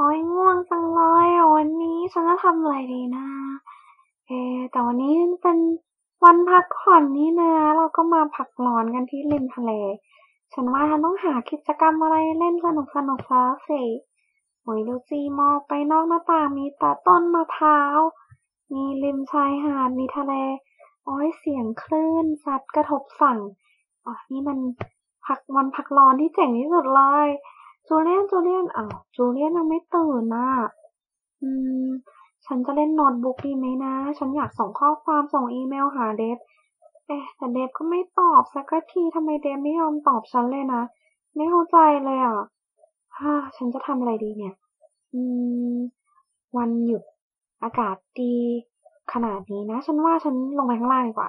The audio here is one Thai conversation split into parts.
โอ้ยง่วงจังเลยวันนี้ฉันจะทำอะไรดีนะ เอแต่วันนี้เป็นวันพักผ่อนนี่นะ เราก็มาพักร้อนกันที่ริมทะเล ฉันว่าฉันต้องหากิจกรรมอะไรเล่นสนุกสนุกแล้วสิโอ้ยดูสิมองไปนอกหน้าต่างมีแต่ต้นมะพร้าว มีริมชายหาดมีทะเล โอ้ยเสียงคลื่นซัดกระทบฝั่ง อ๋อ นี่มันพักวันพักร้อนที่เจ๋งที่สุดเลย จูเลียน จูเลียนอ้าวจูเลียนยังไม่ตื่นน่ะอืม ฉันจะเล่นโน้ตบุ๊กดีไหมนะ ฉันอยากส่งข้อความส่งอีเมลหาเดฟเอ๊ะแต่เดฟก็ไม่ตอบสักทีทำไมเดฟไม่ยอมตอบฉันเลยนะ ไม่เข้าใจเลยอะฮ่าฉันจะทำอะไรดีเนี่ย อืม วันหยุด อากาศดี ขนาดนี้นะ ฉันว่าฉันลงไปข้างล่างดีกว่า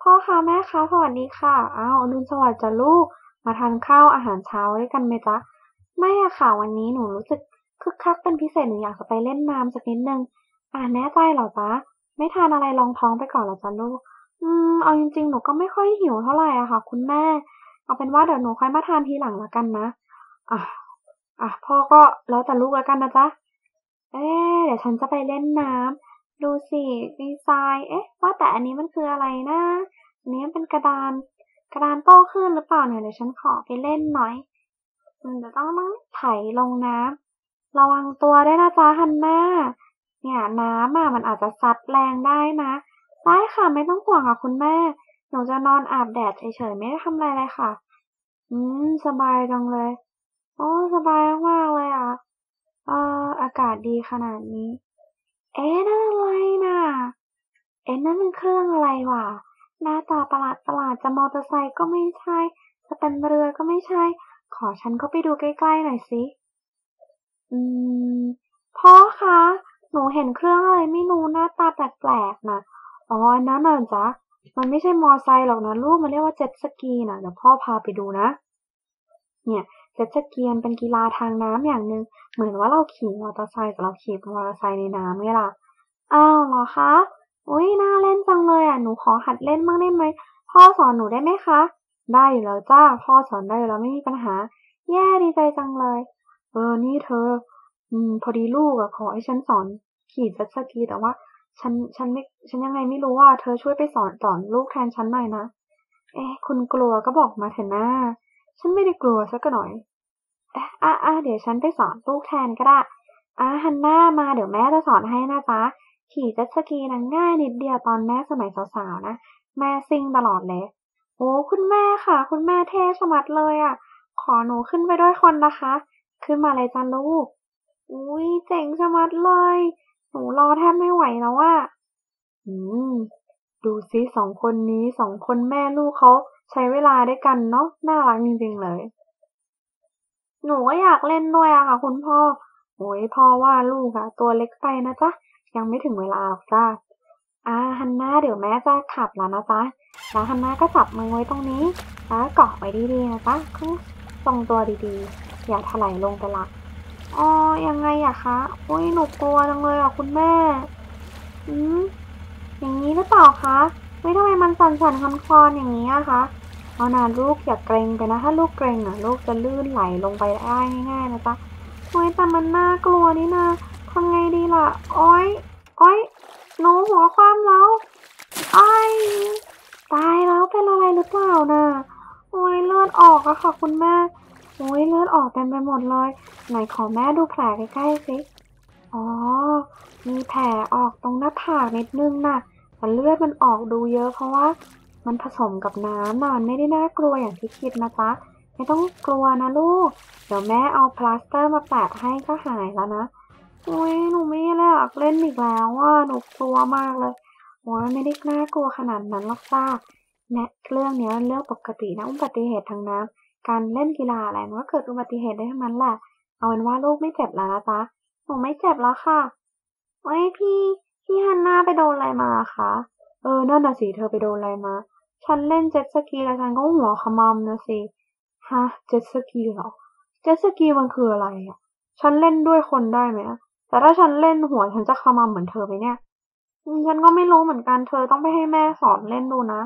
พ่อคะแม่คะสวัสดีค่ะ อ้าวอรุณสวัสดิ์จ้ะลูก มาทานข้าวอาหารเช้าด้วยกันไหมจ๊ะ ไม่อะค่ะ วันนี้หนูรู้สึกคึกคักเป็นพิเศษหนูอยากจะไปเล่นน้ำสักนิดนึง อ่าแน่ใจเหรอจ๊ะ ไม่ทานอะไรรองท้องไปก่อนเหรอจ๊ะลูก อืม เอาจริงๆ หนูก็ไม่ค่อยหิวเท่าไหร่อะค่ะ คุณแม่ เอาเป็นว่าเดี๋ยวหนูค่อยมาทานทีหลังละกันนะ อะ อะ พ่อก็แล้วแต่ลูกล้วกันนะจ๊ะ เอ๊เดี๋ยวฉันจะไปเล่นน้ำ ดูสิดีไซน์เอ๊ะ ว่าแต่อันนี้มันคืออะไรนะอันนี้เป็นกระดาน กระดานโต้คลื่นหรือเปล่าเนี่ยเดี๋ยวฉันขอไปเล่นหน่อย มันจะต้องต้องไถลงน้ำระวังตัวได้นะจ๊ะฮันน่าเนี่ยน้ำอะมันอาจจะซัดแรงได้นะได้ค่ะไม่ต้องห่วงค่ะคุณแม่ หนูจะนอนอาบแดดเฉยๆไม่ได้ทำอะไรเลยค่ะ อืม สบายจังเลย โอ้สบายมากเลยอะ เอ่ออากาศดีขนาดนี้ เอ๊ะนั่นอะไรน่ะ เอ๊ะนั่นเป็นเครื่องอะไรวะหน้าตาประหลาดประหลาดจะมอเตอร์ไซค์ก็ไม่ใช่ จะเป็นเรือก็ไม่ใช่ ขอฉันเข้าไปดูใกล้ๆหน่อยสิ อืม พ่อคะ หนูเห็นเครื่องอะไรไม่รู้หน้าตาแปลกๆนะอ๋อนนั้นน่ะจ๊ะ มันไม่ใช่มอไซค์หรอกนะลูก มันเรียกว่าเจ็ตสกีนะเดี๋ยวพ่อพาไปดูนะ เนี่ยเจ็ตสกีมันเป็นกีฬาทางน้ำอย่างหนึ่ง เหมือนว่าเราขี่มอเตอร์ไซค์แต่เราขี่มอเตอร์ไซค์ในน้ำไงล่ะ อ้าวเหรอคะ อุ้ยน่าเล่นจังเลยอะ หนูขอหัดเล่นบ้างได้ไหม พ่อสอนหนูได้ไหมคะ ได้อยู่แล้วจ้า พ่อสอนได้อยู่แล้วไม่มีปัญหา แย่ดีใจจังเลย เออ นี่เธอ อืม พอดีลูกอะขอให้ฉันสอนขี่จ็ตสกีแต่ว่าฉันฉันไม่ฉันยังไงไม่รู้ว่าเธอช่วยไปสอนสอนลูกแทนฉันหน่อยนะ เอ๊ะ คุณกลัวก็บอกมาเถอะนะฉันไม่ได้กลัวสักหน่อยเอ๊ะอะอะเดี๋ยวฉันไปสอนลูกแทนก็ได้อะฮันน่ามาเดี๋ยวแม่จะสอนให้นะจ๊ะขี่จ็ตสกีนะง่ายนิดเดียวตอนแม่สมัยสาวๆนะ แม่ซิ่งตลอดเลย โอ้คุณแม่ค่ะ คุณแม่เท่ชะมัดเลยอะ ขอหนูขึ้นไปด้วยคนนะคะ ขึ้นมาเลยจ้าลูก อุ้ยเจ๋งชะมัดเลย หนูรอแทบไม่ไหวแล้วว่าอืม ดูซิสองคนนี้สองคนแม่ลูกเขาใช้เวลาด้วยกันเนาะน่ารักจริงๆเลย หนูก็อยากเล่นด้วยอะค่ะ คุณพ่อโอ้ยพ่อว่าลูกอะตัวเล็กไปนะจ๊ะยังไม่ถึงเวลาหรอกจ้า อ่าฮันน่าเดี๋ยวแม่จะขับแล้วนะจ๊ะแล้วฮันน่าก็จับมือไว้ตรงนี้ แล้วเกาะไว้ดีๆนะจ๊ะทรงตัวดีๆ อย่าถลายลงไปละอ๋อยังไงอะคะอุ้ยหนูกลัวจังเลยอะคุณแม่ อืมอย่างนี้หรือเปล่าคะไม่ทำไมมันสั่นๆคลอนๆอย่างนี้อะคะเอานานลูกอย่าเกรงไปนะ ถ้าลูกเกรงอะลูกจะลื่นไหลลงไปได้ง่ายๆนะจ๊ะโอ้ยแต่มันน่ากลัวนี่นะทำไงดีล่ะ โอ้ยโอ้ย หนูหัวคว่ำแล้วไอ้ายตายแล้วเป็นอะไรหรือเปล่านะโอ้ยเลือดออกอะค่ะคุณแม่โอ้ยเลือดออกเต็มไปหมดเลย ไหนขอแม่ดูแผลใกล้ๆสิ อ๋อ มีแผลออกตรงหน้าผากนิดนึงน่ะแต่เลือดมันออกดูเยอะเพราะว่ามันผสมกับน้ำน่ะมันไม่ได้น่ากลัวอย่างที่คิดนะจ๊ะ ไม่ต้องกลัวนะลูก เดี๋ยวแม่เอาพลาสเตอร์มาแปะให้ก็หายแล้วนะ อุ้ยหนูไม่อยากเล่นอีกแล้วว่าหนูกลัวมากเลยโอ้ยไม่ได้น่ากลัวขนาดนั้นหรอกจ้าเนี่ยเรื่องเนี้ยเรื่องปกตินะอุบัติเหตุทางน้ำการเล่นกีฬาอะไรมันก็เกิดอุบัติเหตุได้ทั้งนั้นแหละ เอาเป็นว่าลูกไม่เจ็บแล้วนะจ๊ะหนูไม่เจ็บแล้วค่ะเฮ้ยพี่พี่ฮันน่าไปโดนอะไรมาคะเออนั่นน่ะสิเธอไปโดนอะไรมา ฉันเล่นเจ็ตสกีแล้วฉันก็หัวขมำนะสิฮะเจ็ตสกีเหรอเจ็ตสกีมันคืออะไรอะ ฉันเล่นด้วยคนได้ไหมอะ แต่ถ้าฉันเล่นหัวฉันจะขมำเหมือนเธอไหมเนี่ย ฉันก็ไม่รู้เหมือนกัน เธอต้องไปให้แม่สอนเล่นดูนะ